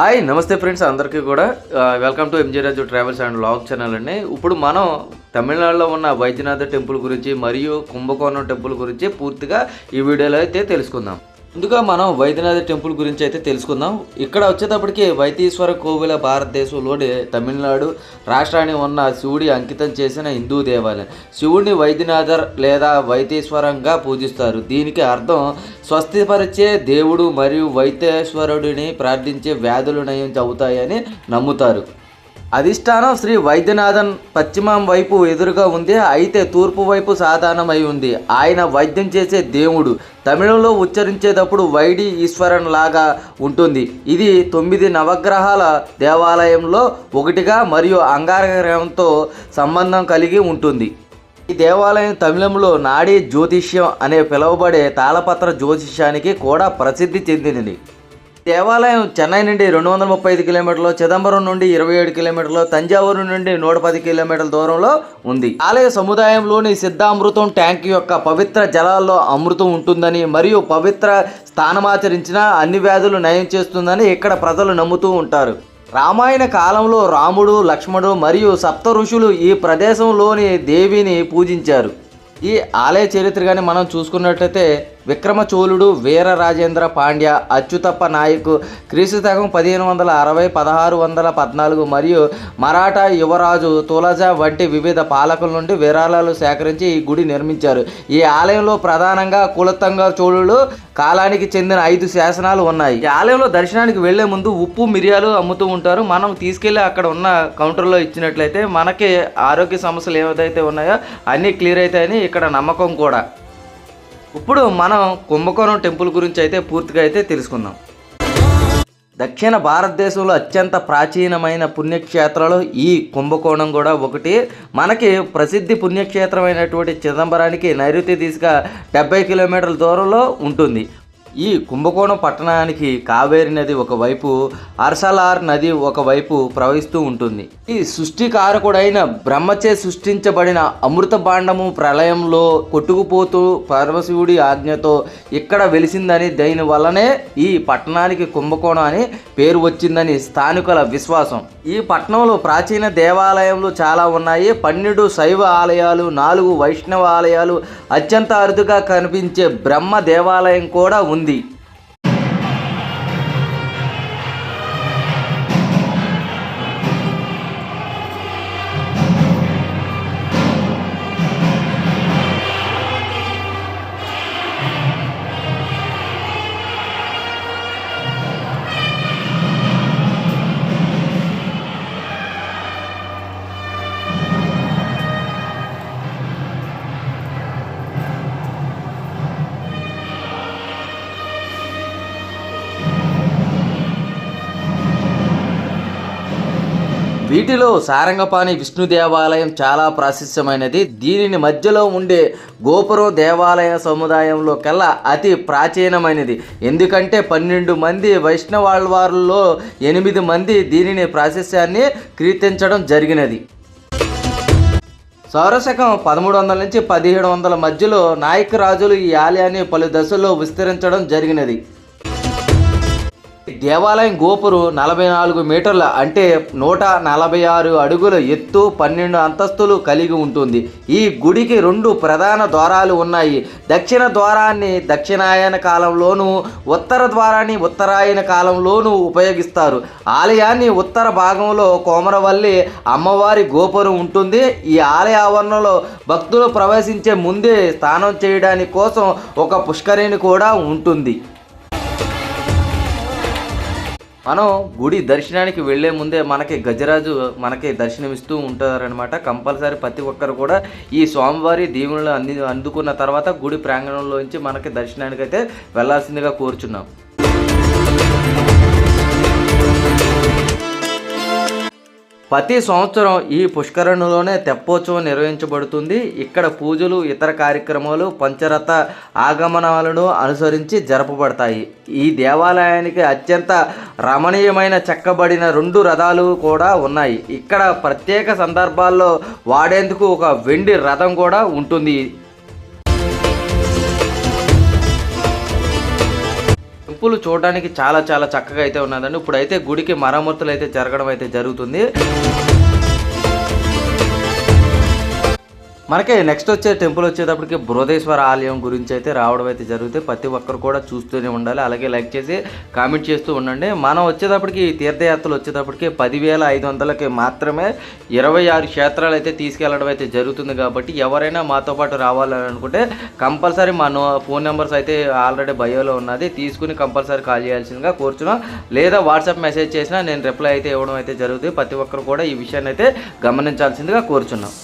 Hi నమస్తే friends అందరికీ కూడా. Welcome to MG Raju travels and vlog channel అండి. ఇప్పుడు మనం తమిళనాడులో ఉన్న వైద్యనాథ టెంపుల్ గురించి మరియు కుంభకోణం టెంపుల్ గురించి పూర్తిగా ఈ వీడియోలో అయితే తెలుసుకుందాం. ముందుగా మనం వైద్యనాథ టెంపుల్ గురించి అయితే తెలుసుకుందాం. ఇక్కడ వచ్చేటప్పటికి వైతీశ్వర కోవిల భారతదేశంలోని తమిళనాడు రాష్ట్రాన్ని ఉన్న శివుడి అంకితం చేసిన హిందూ దేవాలయం. శివుడిని వైద్యనాథర్ లేదా వైతీశ్వరంగా పూజిస్తారు. దీనికి అర్థం స్వస్థపరిచే దేవుడు మరియు వైద్యేశ్వరుడిని ప్రార్థించే వ్యాధులు నయం అవుతాయని నమ్ముతారు. అధిష్టానం శ్రీ వైద్యనాథన్ పశ్చిమం వైపు ఎదురుగా ఉంది. అయితే తూర్పు వైపు సాధారణమై ఉంది. ఆయన వైద్యం చేసే దేవుడు. తమిళంలో ఉచ్చరించేటప్పుడు వైడి ఈశ్వరన్ లాగా ఉంటుంది. ఇది తొమ్మిది నవగ్రహాల దేవాలయంలో ఒకటిగా మరియు అంగారగ్రహంతో సంబంధం కలిగి ఉంటుంది. ఈ దేవాలయం తమిళంలో నాడీ జ్యోతిష్యం అనే పిలువబడే తాళపత్ర జ్యోతిష్యానికి కూడా ప్రసిద్ధి చెందినది. దేవాలయం చెన్నై నుండి రెండు వందల ముప్పై ఐదు కిలోమీటర్లు చిదంబరం నుండి ఇరవై ఏడు కిలోమీటర్లు తంజావూరు నుండి నూట పది కిలోమీటర్ల దూరంలో ఉంది. ఆలయ సముదాయంలోని సిద్ధామృతం ట్యాంక్ యొక్క పవిత్ర జలాల్లో అమృతం ఉంటుందని మరియు పవిత్ర స్థానమాచరించిన అన్ని వ్యాధులు నయం చేస్తుందని ఇక్కడ ప్రజలు నమ్ముతూ ఉంటారు. రామాయణ కాలంలో రాముడు లక్ష్మణుడు మరియు సప్త ఋషులు ఈ ప్రదేశంలోని దేవిని పూజించారు. ఈ ఆలయ చరిత్ర కానీ మనం చూసుకున్నట్లయితే విక్రమ చోళుడు వీర రాజేంద్ర పాండ్య అచ్యుతప్ప నాయక్ క్రీస్తుతకం పదిహేను వందల అరవై పదహారు వందల పద్నాలుగు మరియు మరాఠా యువరాజు తులజ వంటి వివిధ పాలకుల నుండి విరాళాలు సేకరించి ఈ గుడి నిర్మించారు. ఈ ఆలయంలో ప్రధానంగా కులతంగ చోళులు కాలానికి చెందిన ఐదు శాసనాలు ఉన్నాయి. ఈ ఆలయంలో దర్శనానికి వెళ్ళే ముందు ఉప్పు మిరియాలు అమ్ముతూ ఉంటారు. మనం తీసుకెళ్ళి అక్కడ ఉన్న కౌంటర్లో ఇచ్చినట్లయితే మనకి ఆరోగ్య సమస్యలు ఏదైతే ఉన్నాయో అన్నీ క్లియర్ అవుతాయని ఇక్కడ నమ్మకం కూడా. ఇప్పుడు మనం కుంభకోణం టెంపుల్ గురించి అయితే పూర్తిగా అయితే తెలుసుకుందాం. దక్షిణ భారతదేశంలో అత్యంత ప్రాచీనమైన పుణ్యక్షేత్రాలు ఈ కుంభకోణం కూడా ఒకటి. మనకి ప్రసిద్ధి పుణ్యక్షేత్రమైనటువంటి చిదంబరానికి నైరుతి దిశగా డెబ్బై కిలోమీటర్ల దూరంలో ఉంటుంది. ఈ కుంభకోణం పట్టణానికి కావేరి నది ఒకవైపు అర్సలార్ నది ఒకవైపు ప్రవహిస్తూ ఉంటుంది. ఈ సృష్టికారకుడైన బ్రహ్మచే సృష్టించబడిన అమృత భాండము ప్రళయంలో కొట్టుకుపోతూ పరమశివుడి ఆజ్ఞతో ఇక్కడ వెలిసిందని దీని వల్లనే ఈ పట్టణానికి కుంభకోణం అని పేరు వచ్చిందని స్థానికుల విశ్వాసం. ఈ పట్టణంలో ప్రాచీన దేవాలయాలు చాలా ఉన్నాయి. పన్నెండు శైవ ఆలయాలు నాలుగు వైష్ణవ ఆలయాలు అత్యంత అరుదుగా కనిపించే బ్రహ్మ దేవాలయం కూడా ఉంది. ఉంది వీటిలో సారంగపాణి విష్ణు దేవాలయం చాలా ప్రాశస్యమైనది. దీనిని మధ్యలో ఉండే గోపురం దేవాలయ సముదాయంలో కల్లా అతి ప్రాచీనమైనది. ఎందుకంటే పన్నెండు మంది వైష్ణవాళ్వారుల్లో ఎనిమిది మంది దీనిని ప్రాశస్యాన్ని కీర్తించడం జరిగినది. సౌరశకం పదమూడు వందల నుంచి పదిహేడు వందల మధ్యలో నాయక రాజులు ఈ ఆలయాన్ని పలు దశల్లో విస్తరించడం జరిగినది. దేవాలయం గోపురం నలభై నాలుగు మీటర్ల అంటే నూట నలభై ఆరు అడుగుల ఎత్తు పన్నెండు అంతస్తులు కలిగి ఉంటుంది. ఈ గుడికి రెండు ప్రధాన ద్వారాలు ఉన్నాయి. దక్షిణ ద్వారాన్ని దక్షిణాయన కాలంలోనూ ఉత్తర ద్వారాన్ని ఉత్తరాయణ కాలంలోనూ ఉపయోగిస్తారు. ఆలయాన్ని ఉత్తర భాగంలో కోమరవల్లి అమ్మవారి గోపురం ఉంటుంది. ఈ ఆలయ ఆవరణలో భక్తులు ప్రవేశించే ముందే స్నానం చేయడానికి కోసం ఒక పుష్కరిణి కూడా ఉంటుంది. మనం గుడి దర్శనానికి వెళ్ళే ముందే మనకి గజరాజు మనకి దర్శనమిస్తూ ఉంటారనమాట కంపల్సరీ ప్రతి ఒక్కరు కూడా ఈ స్వామివారి దీవెనలు అంది అందుకున్న తర్వాత గుడి ప్రాంగణంలోంచి మనకి దర్శనానికి అయితే వెళ్ళాల్సిందిగా కోరుచున్నాం. ప్రతి సంవత్సరం ఈ పుష్కరణలోనే తెప్పోత్సవం నిర్వహించబడుతుంది. ఇక్కడ పూజలు ఇతర కార్యక్రమాలు పంచరథ ఆగమనాలను అనుసరించి జరపబడతాయి. ఈ దేవాలయానికి అత్యంత రమణీయమైన చెక్కబడిన రెండు రథాలు కూడా ఉన్నాయి. ఇక్కడ ప్రత్యేక సందర్భాల్లో వాడేందుకు ఒక వెండి రథం కూడా ఉంటుంది. టెంపుల్ చూడడానికి చాలా చాలా చక్కగా అయితే ఉన్నదండి. ఇప్పుడైతే గుడికి మరమ్మతులు అయితే జరగడం అయితే జరుగుతుంది. మనకి నెక్స్ట్ వచ్చే టెంపుల్ వచ్చేటప్పటికి బృహదేశ్వర ఆలయం గురించి అయితే రావడం అయితే జరుగుతుంది ప్రతి ఒక్కరు కూడా చూస్తూనే ఉండాలి. అలాగే లైక్ చేసి కామెంట్ చేస్తూ ఉండండి. మనం వచ్చేటప్పటికి తీర్థయాత్రలు వచ్చేటప్పటికి పదివేల ఐదు వందలకి మాత్రమే ఇరవై ఆరు క్షేత్రాలు అయితే తీసుకెళ్ళడం అయితే జరుగుతుంది కాబట్టి ఎవరైనా మాతో పాటు రావాలని అనుకుంటే కంపల్సరీ మా నో ఫోన్ నెంబర్స్ అయితే ఆల్రెడీ బయోలో ఉన్నది. తీసుకుని కంపల్సరీ కాల్ చేయాల్సిందిగా కోరుచున్నాం. లేదా వాట్సాప్ మెసేజ్ చేసినా నేను రిప్లై అయితే ఇవ్వడం అయితే జరుగుతుంది. ప్రతి ఒక్కరు కూడా ఈ విషయాన్ని అయితే గమనించాల్సిందిగా కోరుచున్నాం.